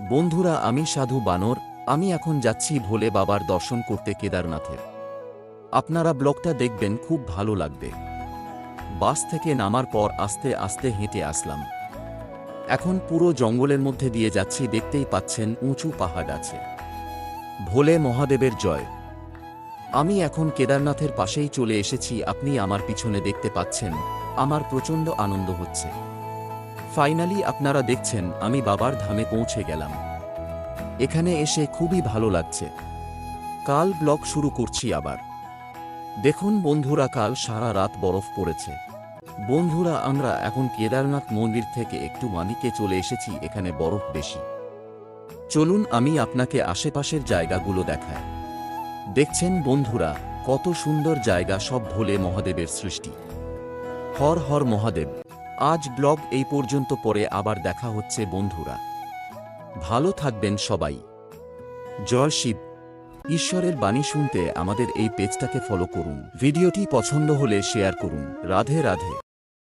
বন্ধুরা, আমি সাধু বানর। আমি এখন যাচ্ছি ভোলে বাবার দর্শন করতে কেদারনাথের আপনারা ব্লগটা দেখবেন, খুব ভালো লাগবে। বাস থেকে নামার পর আস্তে আস্তে হেঁটে আসলাম। এখন পুরো জঙ্গলের মধ্যে দিয়ে যাচ্ছি, দেখতেই পাচ্ছেন উঁচু পাহাড় আছে। ভোলে মহাদেবের জয়। আমি এখন কেদারনাথের পাশেই চলে এসেছি, আপনি আমার পিছনে দেখতে পাচ্ছেন, আমার প্রচণ্ড আনন্দ হচ্ছে। ফাইনালি আপনারা দেখছেন, আমি বাবার ধামে পৌঁছে গেলাম। এখানে এসে খুবই ভালো লাগছে। কাল ব্লগ শুরু করছি আবার। দেখুন বন্ধুরা, কাল সারা রাত বরফ পড়েছে। বন্ধুরা, আমরা এখন কেদারনাথ মন্দির থেকে একটু মানিকে চলে এসেছি, এখানে বরফ বেশি। চলুন, আমি আপনাকে আশেপাশের জায়গাগুলো দেখাই। দেখছেন বন্ধুরা, কত সুন্দর জায়গা সব ভোলে মহাদেবের সৃষ্টি। হর হর মহাদেব। আজ ব্লগ এই পর্যন্ত পরে আবার দেখা হচ্ছে বন্ধুরা। ভালো থাকবেন সবাই। জয় শিব। ঈশ্বরের বাণী শুনতে আমাদের এই পেজটাকে ফলো করুন। ভিডিওটি পছন্দ হলে শেয়ার করুন। রাধে রাধে।